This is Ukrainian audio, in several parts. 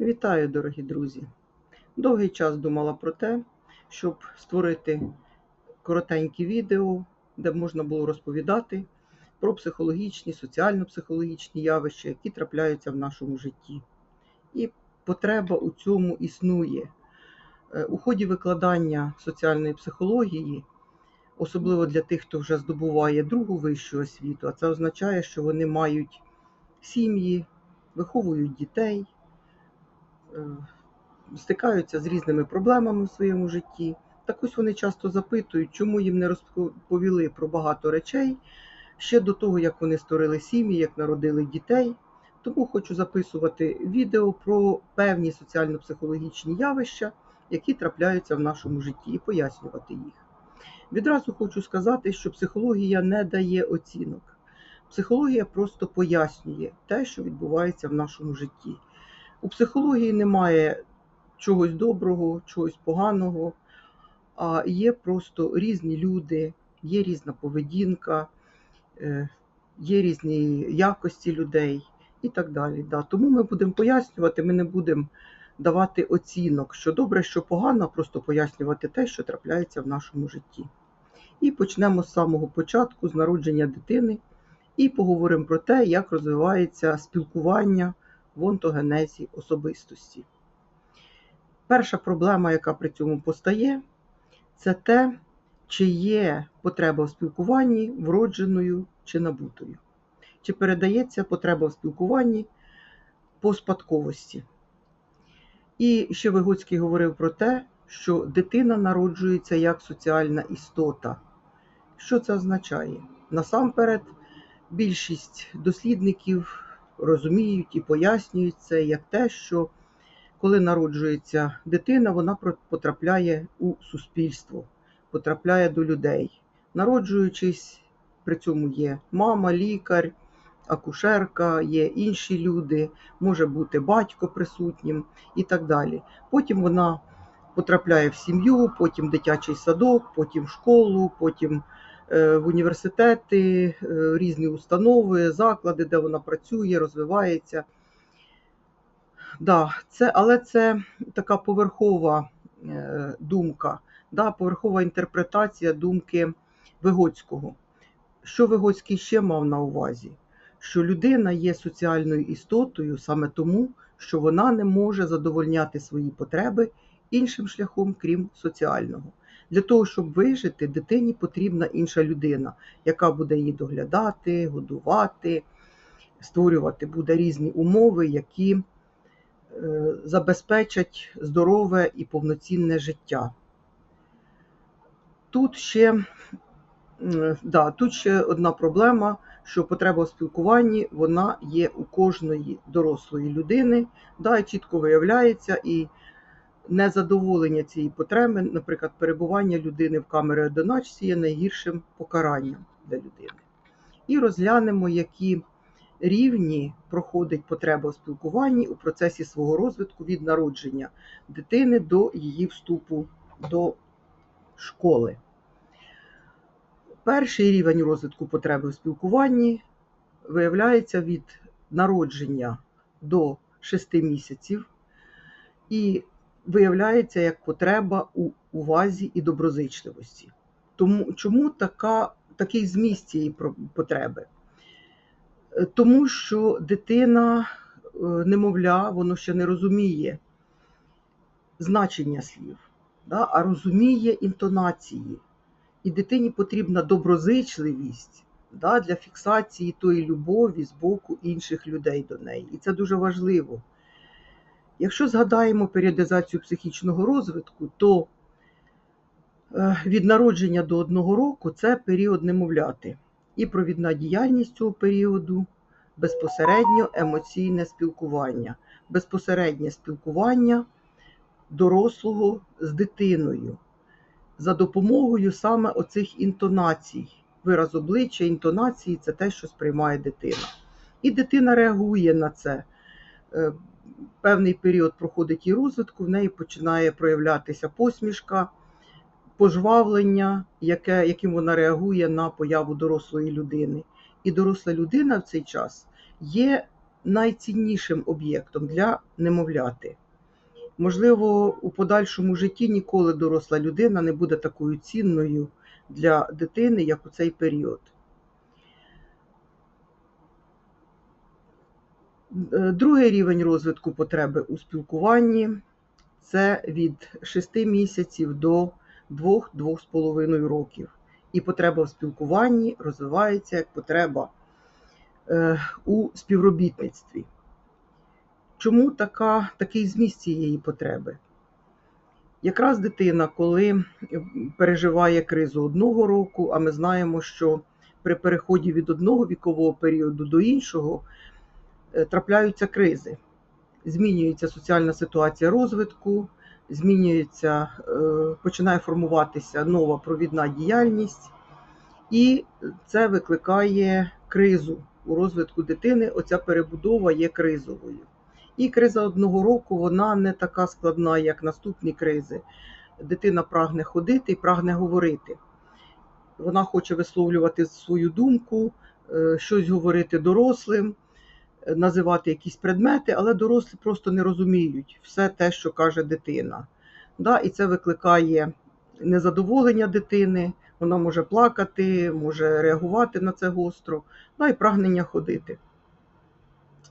Вітаю, дорогі друзі! Довгий час думала про те, щоб створити коротенькі відео, де можна було розповідати про психологічні, соціально-психологічні явища, які трапляються в нашому житті. І потреба у цьому існує. Е, У ході викладання соціальної психології, особливо для тих, хто вже здобуває другу вищу освіту, а це означає, що вони мають сім'ї, виховують дітей. Е, стикаються з різними проблемами в своєму житті. Так ось вони часто запитують, чому їм не розповіли про багато речей ще до того, як вони створили сім'ї, як народили дітей. Тому хочу записувати відео про певні соціально-психологічні явища, які трапляються в нашому житті, і пояснювати їх. Відразу хочу сказати, що психологія не дає оцінок. Психологія просто пояснює те, що відбувається в нашому житті. У психології немає чогось доброго, чогось поганого, а є просто різні люди, є різна поведінка, е, є різні якості людей і так далі. Да. Тому ми будемо пояснювати, ми не будемо давати оцінок, що добре, що погано, просто пояснювати те, що трапляється в нашому житті. І почнемо з самого початку, з народження дитини, і поговоримо про те, як розвивається спілкування в онтогенезі особистості. Перша проблема, яка при цьому постає, це те, чи є потреба в спілкуванні вродженою чи набутою. Чи передається потреба в спілкуванні по спадковості. І ще Вигоцький говорив про те, що дитина народжується як соціальна істота. Що це означає? Насамперед, більшість дослідників розуміють і пояснюють це як те, що коли народжується дитина, вона потрапляє у суспільство, потрапляє до людей. Народжуючись, при цьому є мама, лікар, акушерка, є інші люди, може бути батько присутнім і так далі. Потім вона потрапляє в сім'ю, потім дитячий садок, потім школу, потім в університети, е, різні установи, заклади, де вона працює, розвивається. Да, це, Але це така поверхова е, думка, да, поверхова інтерпретація думки Вигоцького. Що Вигоцький ще мав на увазі? Що людина є соціальною істотою саме тому, що вона не може задовольняти свої потреби іншим шляхом, крім соціального. Для того, щоб вижити, дитині потрібна інша людина, яка буде її доглядати, годувати, створювати буде різні умови, які Е, забезпечать здорове і повноцінне життя. Тут ще да, тут ще одна проблема, що потреба в спілкуванні вона є у кожної дорослої людини, да, чітко виявляється, і незадоволення цієї потреби, наприклад, перебування людини в камері одиначці є найгіршим покаранням для людини. І розглянемо, які рівні проходить потреба у спілкуванні у процесі свого розвитку від народження дитини до її вступу до школи. Перший рівень розвитку потреби у спілкуванні виявляється від народження до 6 місяців і виявляється як потреба у увазі і доброзичливості. Тому чому така, такий зміст цієї потреби? Тому що дитина, е, немовля, воно ще не розуміє значення слів, да, а розуміє інтонації. І дитині потрібна доброзичливість да, для фіксації тої любові з боку інших людей до неї. І це дуже важливо. Якщо згадаємо періодизацію психічного розвитку, то е, від народження до одного року це період немовляти і провідна діяльність цього періоду безпосередньо емоційне спілкування, безпосереднє спілкування дорослого з дитиною за допомогою саме оцих інтонацій. Вираз обличчя, інтонації це те, що сприймає дитина. І дитина реагує на це. Певний період проходить і розвитку, в неї починає проявлятися посмішка пожвавлення, яке, яким вона реагує на появу дорослої людини. І доросла людина в цей час є найціннішим об'єктом для немовляти. Можливо, у подальшому житті ніколи доросла людина не буде такою цінною для дитини, як у цей період. Е, Другий рівень розвитку потреби у спілкуванні це від 6 місяців до 2-2,5 років. І потреба в спілкуванні розвивається як потреба е, у співробітництві. Чому така, такий зміст цієї потреби? Якраз дитина, коли переживає кризу одного року, а ми знаємо, що при переході від одного вікового періоду до іншого е, трапляються кризи. Змінюється соціальна ситуація розвитку, змінюється, е, починає формуватися нова провідна діяльність, і це викликає кризу у розвитку дитини. Оця перебудова є кризовою. І криза одного року вона не така складна, як наступні кризи. Дитина прагне ходити і прагне говорити. Вона хоче висловлювати свою думку, е, щось говорити дорослим, е, називати якісь предмети, але дорослі просто не розуміють все те, що каже дитина. Да, І це викликає незадоволення дитини, вона може плакати, може реагувати на це гостро, да, і прагнення ходити.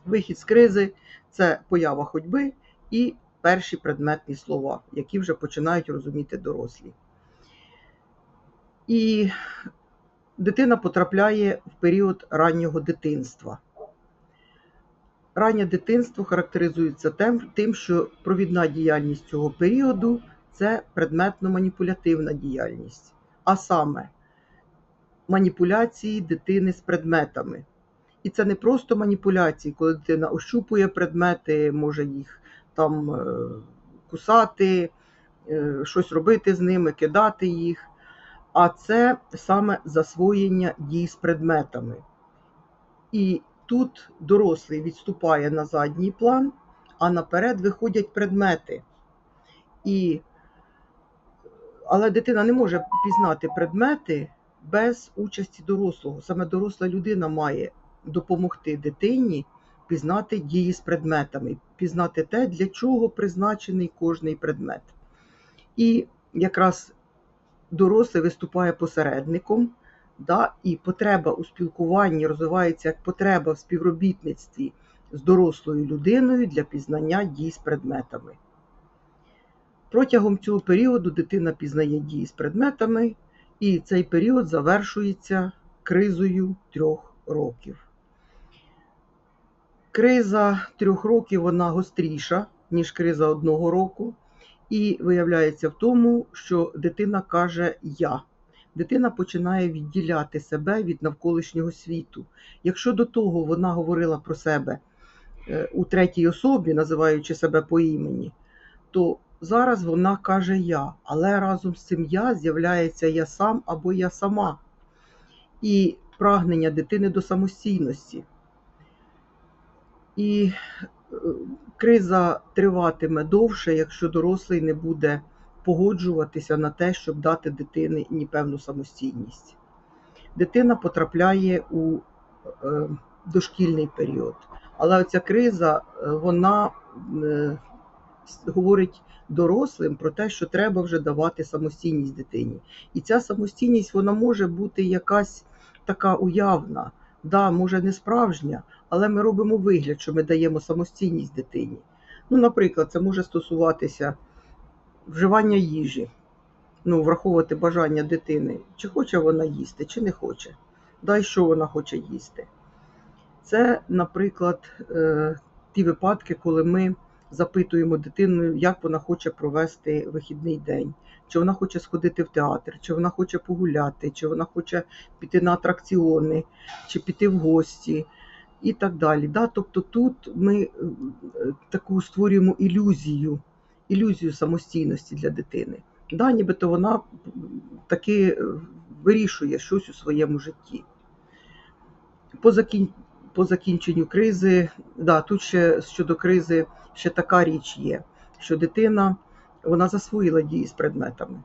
Вихід з кризи це поява ходьби і перші предметні слова, які вже починають розуміти дорослі. І дитина потрапляє в період раннього дитинства. Раннє дитинство характеризується тим, що провідна діяльність цього періоду це предметно-маніпулятивна діяльність, а саме маніпуляції дитини з предметами. І це не просто маніпуляції, коли дитина ощупує предмети, може їх там е, кусати, е, щось робити з ними, кидати їх. А це саме засвоєння дій з предметами. І тут дорослий відступає на задній план, а наперед виходять предмети. І... Але дитина не може пізнати предмети без участі дорослого. Саме доросла людина має допомогти дитині пізнати дії з предметами, пізнати те, для чого призначений кожний предмет. І якраз дорослий виступає посередником, да, і потреба у спілкуванні розвивається як потреба в співробітництві з дорослою людиною для пізнання дій з предметами. Протягом цього періоду дитина пізнає дії з предметами, і цей період завершується кризою трьох років. Криза трьох років вона гостріша, ніж криза одного року, і виявляється в тому, що дитина каже Я. Дитина починає відділяти себе від навколишнього світу. Якщо до того вона говорила про себе е, у третій особі, називаючи себе по імені, то зараз вона каже Я, але разом з цим я з'являється я сам або я сама. І прагнення дитини до самостійності. І е, криза триватиме довше, якщо дорослий не буде погоджуватися на те, щоб дати дитині ні певну самостійність. Дитина потрапляє у е, дошкільний період. Але оця криза, е, вона говорить дорослим про те, що треба вже давати самостійність дитині. І ця самостійність вона може бути якась така уявна да, може не справжня, але ми робимо вигляд, що ми даємо самостійність дитині. Ну, Наприклад, це може стосуватися вживання їжі, ну, враховувати бажання дитини, чи хоче вона їсти, чи не хоче, да, і що вона хоче їсти. Це, наприклад, е, ті випадки, коли ми запитуємо дитину, як вона хоче провести вихідний день, чи вона хоче сходити в театр, чи вона хоче погуляти, чи вона хоче піти на атракціони, чи піти в гості і так далі. Да? Тобто тут ми е, таку створюємо ілюзію, ілюзію самостійності для дитини. Да, Нібито вона таки вирішує щось у своєму житті. По закін... по закінченню кризи, да, тут ще щодо кризи ще така річ є, що дитина вона засвоїла дії з предметами,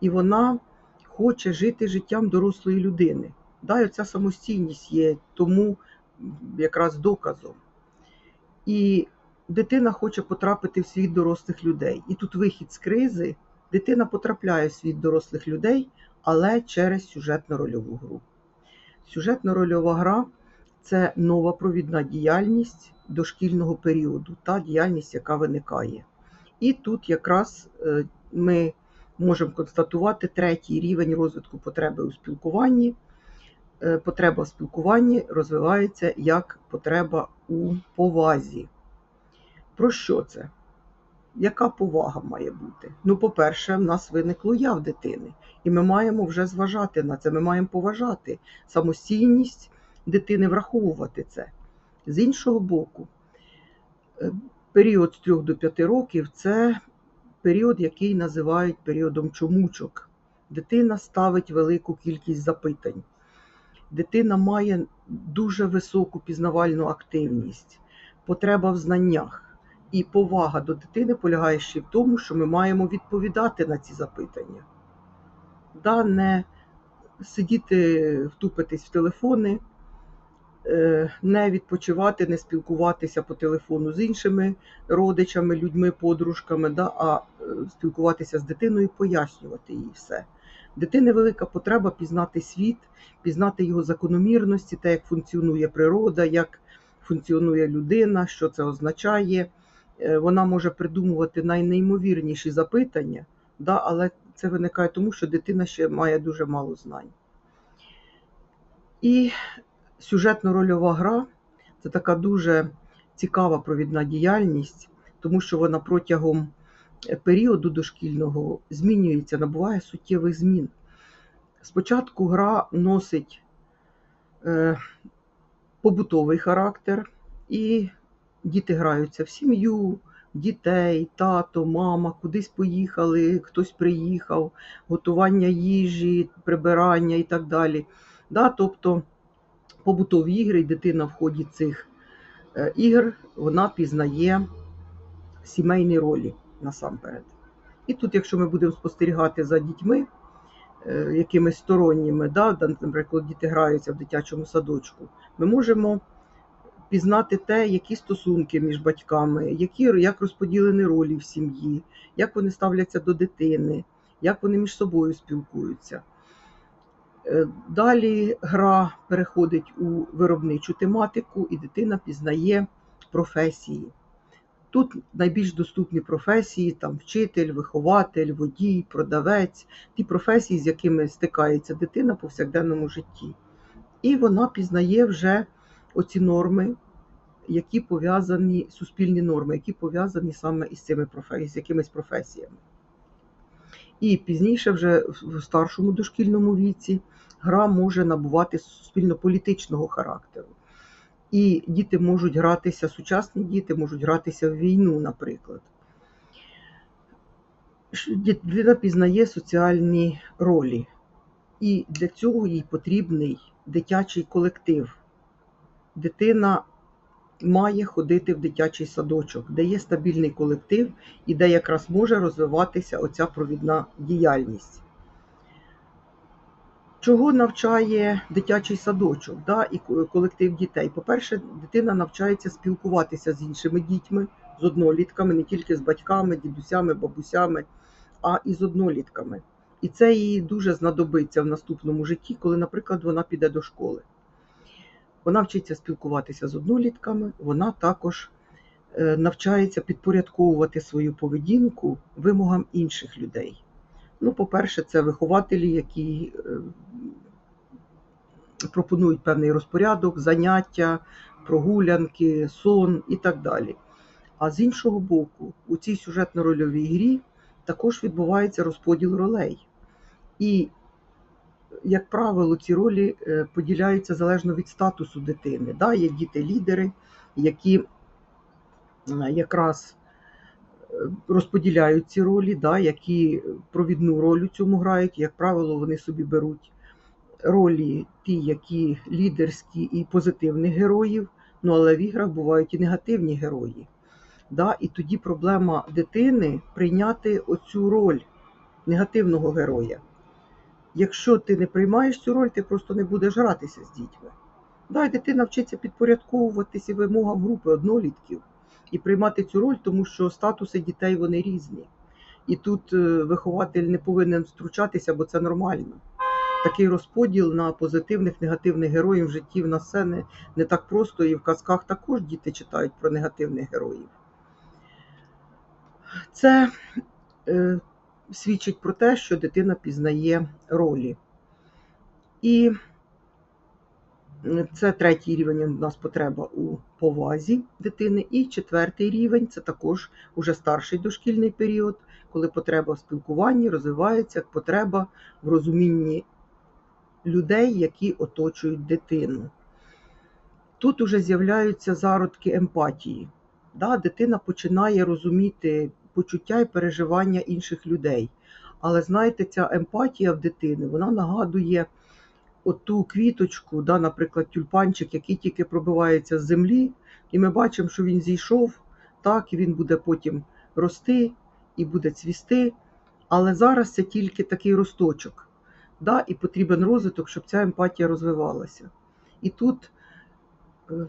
і вона хоче жити життям дорослої людини. Да, і Ця самостійність є тому якраз доказом. І дитина хоче потрапити в світ дорослих людей. І тут вихід з кризи, дитина потрапляє в світ дорослих людей, але через сюжетно-рольову гру. Сюжетно-рольова гра це нова провідна діяльність дошкільного періоду, та діяльність, яка виникає. І тут якраз е, ми можемо констатувати третій рівень розвитку потреби у спілкуванні. Е, Потреба в спілкуванні розвивається як потреба у повазі. Про що це? Яка повага має бути? Ну, по-перше, в нас виникло я в дитини, і ми маємо вже зважати на це. Ми маємо поважати самостійність дитини, враховувати це. З іншого боку, е, період з 3 до 5 років це період, який називають періодом чомучок. Дитина ставить велику кількість запитань. Дитина має дуже високу пізнавальну активність, потреба в знаннях. І повага до дитини полягає ще в тому, що ми маємо відповідати на ці запитання. Да, не сидіти, втупитись в телефони, е, не відпочивати, не спілкуватися по телефону з іншими родичами, людьми, подружками, да, а е, спілкуватися з дитиною, пояснювати їй все. Дитини велика потреба пізнати світ, пізнати його закономірності, те, як функціонує природа, як функціонує людина, що це означає. Е, Вона може придумувати найнеймовірніші запитання, да, але це виникає тому, що дитина ще має дуже мало знань. І сюжетно-рольова гра це така дуже цікава провідна діяльність, тому що вона протягом е, періоду дошкільного змінюється, набуває суттєвих змін. Спочатку гра носить е, побутовий характер, і діти граються в сім'ю, дітей, тато, мама, кудись поїхали, хтось приїхав, готування їжі, прибирання і так далі. Да, тобто побутові ігри, і дитина в ході цих е, ігр вона пізнає сімейні ролі насамперед. І тут, якщо ми будемо спостерігати за дітьми, е, якимись сторонніми, да, наприклад, діти граються в дитячому садочку, ми можемо пізнати те, які стосунки між батьками, які, як розподілені ролі в сім'ї, як вони ставляться до дитини, як вони між собою спілкуються. Е, Далі гра переходить у виробничу тематику, і дитина пізнає професії. Тут найбільш доступні професії: там вчитель, вихователь, водій, продавець, ті професії, з якими стикається дитина в повсякденному житті. І вона пізнає вже оці норми, які пов'язані, суспільні норми, які пов'язані саме із цими з якимись професіями. І пізніше, вже в старшому дошкільному віці, гра може набувати суспільно-політичного характеру. І діти можуть гратися, сучасні діти можуть гратися в війну, наприклад. Дитина пізнає соціальні ролі, і для цього їй потрібний дитячий колектив. Дитина має ходити в дитячий садочок, де є стабільний колектив і де якраз може розвиватися оця провідна діяльність. Чого навчає дитячий садочок да, і колектив дітей? По-перше, дитина навчається спілкуватися з іншими дітьми, з однолітками, не тільки з батьками, дідусями, бабусями, а і з однолітками. І це їй дуже знадобиться в наступному житті, коли, наприклад, вона піде до школи. Вона вчиться спілкуватися з однолітками, вона також е, навчається підпорядковувати свою поведінку вимогам інших людей. Ну, по-перше, це вихователі, які е, пропонують певний розпорядок, заняття, прогулянки, сон і так далі. А з іншого боку, у цій сюжетно-рольовій грі також відбувається розподіл ролей. І, як правило, ці ролі е, поділяються залежно від статусу дитини. Да? Є діти-лідери, які е, якраз е, розподіляють ці ролі, да, які провідну роль у цьому грають. Як правило, вони собі беруть ролі ті, які лідерські і позитивних героїв, ну але в іграх бувають і негативні герої. Да? І тоді проблема дитини прийняти оцю роль негативного героя. Якщо ти не приймаєш цю роль, ти просто не будеш гратися з дітьми. Да, дитина вчиться підпорядковуватися вимогам групи однолітків. і приймати цю роль, тому що статуси дітей вони різні. І тут е, вихователь не повинен втручатися, бо це нормально. Такий розподіл на позитивних, негативних героїв в житті в нас все не, не так просто, і в казках також діти читають про негативних героїв. Це е, свідчить про те, що дитина пізнає ролі. І це третій рівень у нас потреба у повазі дитини. І четвертий рівень це також уже старший дошкільний період, коли потреба в спілкуванні розвивається як потреба в розумінні людей, які оточують дитину. Тут уже з'являються зародки емпатії. Да? Дитина починає розуміти почуття і переживання інших людей. Але знаєте, ця емпатія в дитини вона нагадує оту квіточку, да, наприклад, тюльпанчик, який тільки пробивається з землі, і ми бачимо, що він зійшов, так, і він буде потім рости і буде цвісти. Але зараз це тільки такий росточок, да, і потрібен розвиток, щоб ця емпатія розвивалася. І тут е,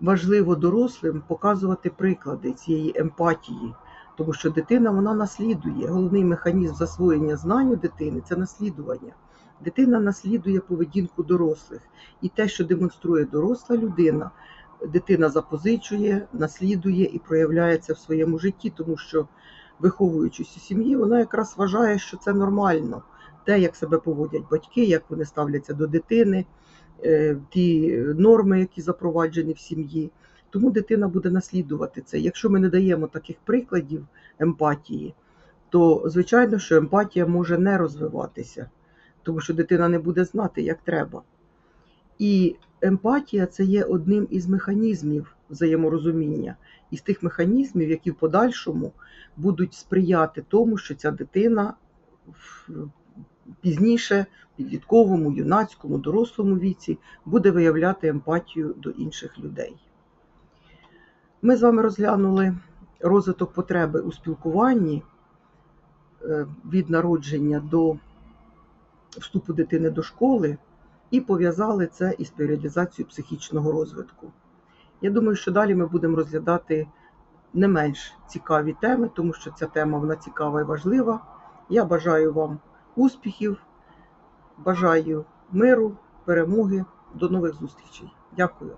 важливо дорослим показувати приклади цієї емпатії, тому що дитина вона наслідує. Головний механізм засвоєння знань у дитини це наслідування. Дитина наслідує поведінку дорослих. І те, що демонструє доросла людина, дитина запозичує, наслідує і проявляється в своєму житті, тому що, виховуючись у сім'ї, вона якраз вважає, що це нормально. Те, як себе поводять батьки, як вони ставляться до дитини, е, ті норми, які запроваджені в сім'ї. Тому дитина буде наслідувати це. Якщо ми не даємо таких прикладів емпатії, то звичайно, що емпатія може не розвиватися тому що дитина не буде знати, як треба. І емпатія це є одним із механізмів взаєморозуміння, із тих механізмів, які в подальшому будуть сприяти тому, що ця дитина пізніше, підлітковому, юнацькому, дорослому віці буде виявляти емпатію до інших людей. Ми з вами розглянули розвиток потреби у спілкуванні е, від народження до вступу дитини до школи і пов'язали це із періодизацією психічного розвитку. Я думаю, що далі ми будемо розглядати не менш цікаві теми, тому що ця тема вона цікава і важлива. Я бажаю вам успіхів, бажаю миру, перемоги. До нових зустрічей. Дякую.